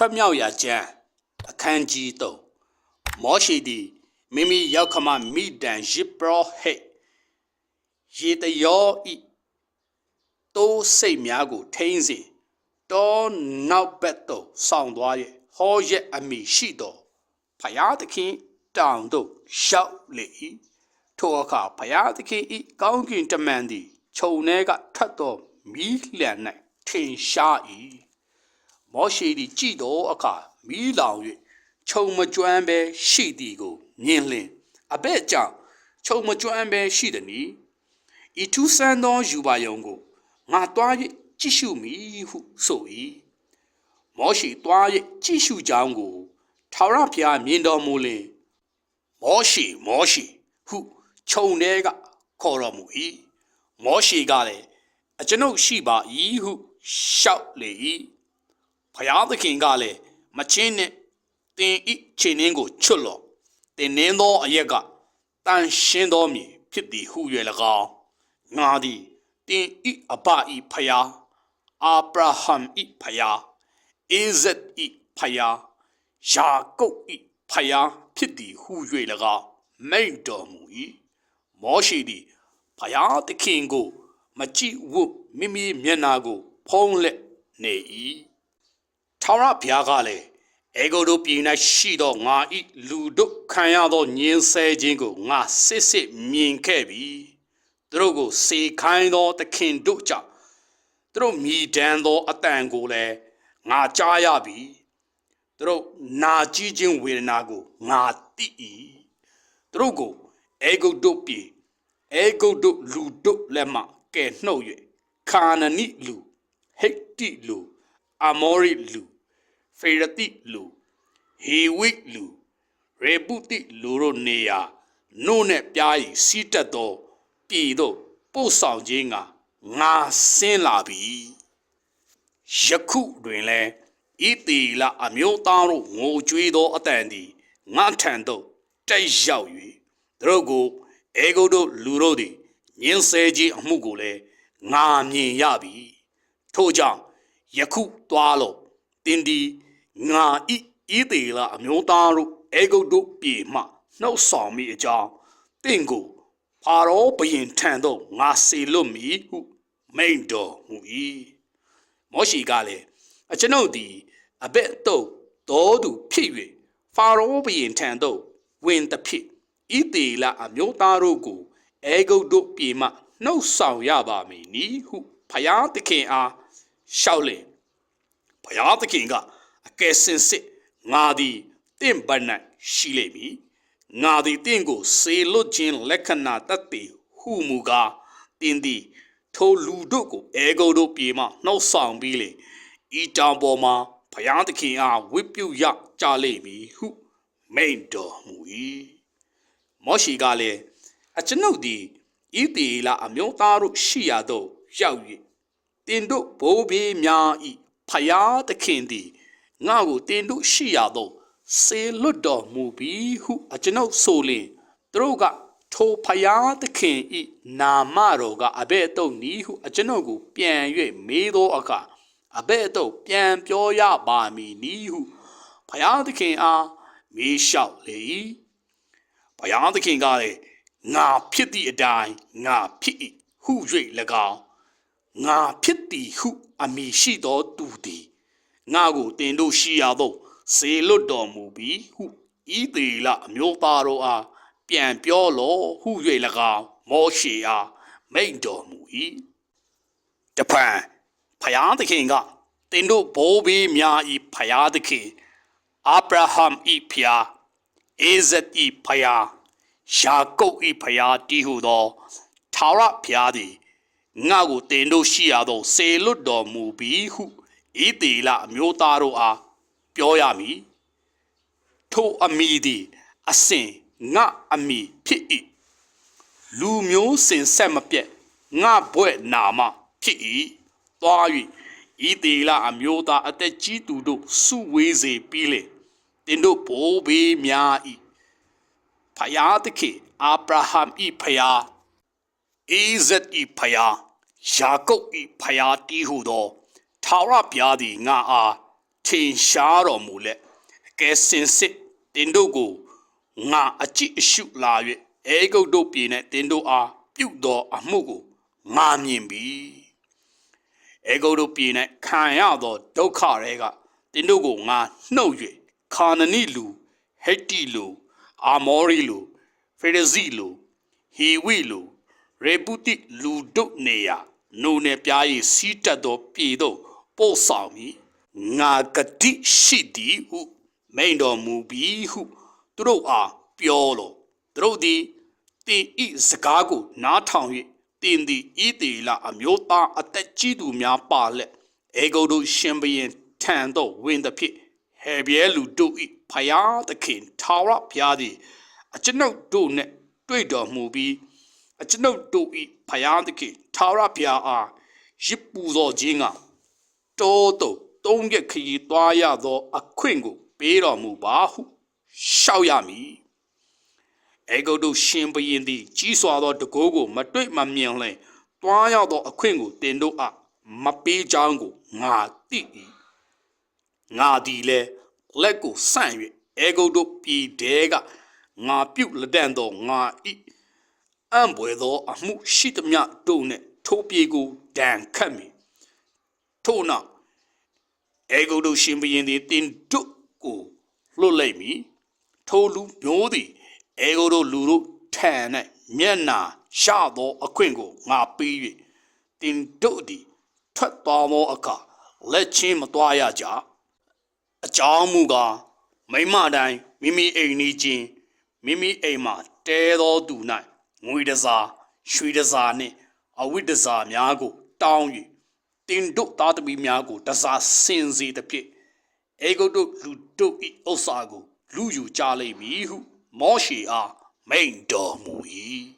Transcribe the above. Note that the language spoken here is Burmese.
ထွက်မြောက်ရာကျမ်းအခန်းကြီး3မောရှိသည်မိမိရောက်ခမမိဒန်ယစ်ပရောဟိတ်ရေတယောဤတိုးစိတ်များကို ထိန်းစေတောနောက်ဘက်သို့ဆောင်းသွား၍ဟောရက်အမိရှိတော်ဖယားသခင်တောင်သို့ရှောက်လေ၏ထိုအခါဖယားသခင်ဤကောင်းကင်တမန်သည်ခြုံထဲကထွက်သောမီးလျံ၌ထင်ရှား၏ မောရှိသည်ကြည်တော်အခါမီးလောင်၍ခြုံမကျွမ်းပဲရှိသည်ကိုမြင်လျင်အဘဲ့ကြောင့်ခြုံမကျွမ်းပဲရှိသည်နီဤထူးဆန်းသောယူပါယုံကိုငါတွား၍ကြည့်ရှုမည်ဟုဆို၏မောရှိတွား၍ကြည့်ရှုကြောင်းကိုထာဝရဘုရားမြင်တော်မူလျင်မောရှိမောရှိဟုခြုံထဲကခေါ်တော်မူ၏မောရှိကလည်းအကျွန်ုပ်ရှိပါ၏ဟုရှောက်လေ၏ ဖယားသခင်ကလည်းမချင်းနဲ့တင်ဤခြေနှင်းကိုချွတ်လော့တင်နှင်းသောအရက်ကတန်ရှင်းသောမြေဖြစ်သည်ဟု၍၎င်းငါသည်တင်ဤအဘဤဖယားအာဗြဟံဤဖယားအေဇက်ဤဖယားယာကုပ်ဤဖယားဖြစ်သည်ဟု၍၎င်းမိန့်တော်မူ၏မောရှိသည်ဖယားသခင်ကို မကြည့်ဝတ်မိမိမျက်နာကို ဖုံးလက်နေ၏ ထာဝရဘုရားကလည်းအေဂိုတို့ပြည်၌ရှိသောငါဤလူတို့ခံရသောညင်းဆဲခြင်းကိုငါစစ်စစ်မြင်ခဲ့ပြီသူတို့ကိုစေခိုင်းသောသခင်တို့ကြောင့်သူတို့မြည်တမ်းသောအတန်ကိုလည်းငါကြားရပြီသူတို့နာကြည့်ခြင်းဝေဒနာကိုငါသိ၏သူတို့ကိုအေဂုတ်တို့ပြည်အေဂုတ်တို့လူတို့လက်မှကဲနှုတ်၍ခါနနိလူဟိတ္တိလူ အမောရိလူဖေရတိလူဟေဝိလူရေပုတိလူတို့နေရာနို့နဲ့ပြားရီစီးတက်သောပြည်သို့ပို့ဆောင်ခြင်းကငါဆင်းလာပြီယခုတွင်လဲဤတီလအမျိုးသားတို့ငိုကြွေးသောအတန်သည်ငါထံသို့တိုက်ရောက်၍သူတို့ကိုအေဂုတ်တို့လူတို့သည်ညင်းဆဲခြင်းအမှုကိုလည်းငါမြင်ရပြီထို့ကြောင့် ယခုသွားလော့တင်းဒီငါဤဤတီလအမျိုးသားတို့အေဂုတ်တို့ပြည်မှနှုတ်ဆောင်မိအကြောင်းတင့်ကိုဖာရောဘရင်ထံသို့ငါစေလွတ်မည်ဟုမိန့်တော်မူ၏မောရှိကလည်းအကျွန်ုပ်သည်အဘက်တုတ်တော်သူဖြစ်၍ဖာရောဘရင်ထံသို့ဝင်သဖြင့်ဤတေလအမျိုးသားတို့ကိုအေဂုတ်တို့ပြေမှနှုတ်ဆောင်ရပါမည်နီဟုဖယားသခင်အား ရှောက်လေဖယားသခင်ကအကယ်စင်စစ်ငါသည်တင့်ဘတ်၌ရှိလိမ့်မည်ငါသည်တင့်ကိုစေလွတ်ခြင်းလက္ခဏာတတ်သည်ဟုမူကားတင်းသည်ထိုလူတို့ကိုအေဂုတ်တို့ပြေမှနှုတ်ဆောင်ပြီးလေဤတောင်ပေါ်မှာဘုရားသခင်အားဝိပုယကြလိမ့်မည်ဟုမိန့်တော်မူ၏မောရှိကလည်းအကျွန်ုပ်သည်ဤတေလအမျိုးသားတို့ရှိရာသို့ရောက်၍ တင်တို့ဘိုးဘေးများဤဖယားသခင်သည်ငါကိုတင်တို့ရှိရာသို့စေလွတ်တော်မူပြီးဟုအကျွန်ုပ်ဆိုလျင်သူတို့ကထိုဖယားသခင်ဤနာမတော်ကအဘဲ့အုပ်နီးဟုအကျွန်ုပ်ကိုပြန်၍မေးသောအခါအဘဲ့အုပ်ပြန်ပြောရပါမည်နီးဟုဖယားသခင်အားမေးလျှောက်လေ၏ဘုရားသခင်ကလည်းငါဖြစ်သည့်အတိုင်းငါဖြစ်၏ဟု၍၎င်း ငါဖြစ်သည်ဟုအမိရှိသောသူသည်ငါကိုတင်တို့ရှိရသောစေလွတ်တော်မူပြီးဟုဤသေးလအမျိုးသားတို့အားပြန်ပြောလောဟု၍၎င်းမောရှေအားမိန့်တော်မူ၏တပံဖယားသခင်ကတင်တို့ဘိုးဘေးများဤဖယားသခင်အာဗြဟံဤဖျားအေဇက်ဤဖယားယာကုပ်ဤဖယားတီဟုသောထာဝရဘုရားသည် ငါကိုတင်တို့ရှိရသောစေလွတ်တော်မူပြီးဟုဤတေလအမျိုးသားတို့အားပြောရမည်ထိုအမိသည်အစဉ်ငါအမိဖြစ်၏လူမျိုးစင်ဆက်မပြတ်ငါဘွဲ့နာမဖြစ်၏သွား၍ဤတေလအမျိုးသားအသက်ကြီးသူတို့စုဝေးစေပြီးလေတင်တို့ဘိုးဘေးများ၏ဖယားသခင်အာဗြဟံ၏ဖယားအိဇက်၏ဖယား ယာကုပ်၏ဖယားတီးဟုသောထာဝရဘုရားသည်ငါအားထထင်ရှားတော်မူလက်အကဲစင်စစ်တင်တို့ကိုငါအကြည့်အရှုလာ၍အေဂုတ်တို့ပြည်၌တင်တို့အားပြုသောအမှုကိုငါမြင်ပြီအေဂုတ်တို့ပြည်၌ခံရသောဒုက္ခတွေကတင်တို့ကိုငါနှုတ်၍ခါနနိလူဟက်တီလူအာမောရီလူဖေရဇီလူဟီဝီလူ ရေပုတိလူတို့နေရာနိုနယ်ပြားရည်စီးတက်သောပြည်သို့ပို့ဆောင်မည်ငါဂတိရှိသည်ဟုမိန်တော်မူပြီးဟုသူတို့အားပြောလို့သူတို့သည်တင်ဤစကားကိုနားထောင်၍တင်သည်ဤတေလအမျိုးသားအသက်ကြီးသူများပါလက်အေဂုတ်တို့ရှင်ဘရင်ထံသို့ဝင်သည်ဖြစ်ဟေဘဲလူတို့ဤဖယားသခင်ထာဝရဘုရားသည်အကျွန်ုပ်တို့နှင့်တွေ့တော်မူပြီး အကျွန်ုပ်တို့ဤဖယားသခင်ထာဝရဘုရားအားရစ်ပူသောခြင်းကတောတုသုံးရက်ခရီးသွားရသောအခွင့်ကိုပေးတော်မူပါဟုရှောက်ရမည်အေဂုတ်တို့ရှင်ဘရင်သည်ကြီးစွာသောတကိုးကို မတွေ့မမြင်လဲတွားရောက်သောအခွင့်ကိုတင်တို့အမပေးကြောင်းကိုငါသိ၏ငါသည်လဲလက်ကိုဆန့်၍အေဂုတ်တို့ပြည်တဲကငါပြုတ်လက်တန့်သောငါဤ အံ့ဘွယ်သောအမှုရှိသမျှတို့နှင့်ထိုးပြေကိုဒဏ်ခတ်မည်ထို့နောက်အေဂုတ်တို့ရှင်ဘရင်သည်တင်တို့ကိုလွတ်လိုက်မည်ထိုလူမျိုးသည်အေဂုတ်တို့လူတို့ထံ၌မျက်နာရှသောအခွင့်ကိုငါပေး၍တင်တို့သည်ထွက်သွားသောအခါလက်ချင်းမသွားရကြအကြောင်းမူကားမိမတိုင်းမိမိအိမ်နီးချင်းမိမိအိမ်မှာတဲသောသူ၌ ငွေတစားရွှေတစားနှင့်အဝိတစားများကို တောင်း၍တင်တို့သားသမီးများကိုတစားစင်စေသဖြင့်အေဂုတ်တို့လူတို့ဤဥစ္စာကို လူယူကြလိမ့်မည်ဟု မောရှေအားမိန်တော်မူ၏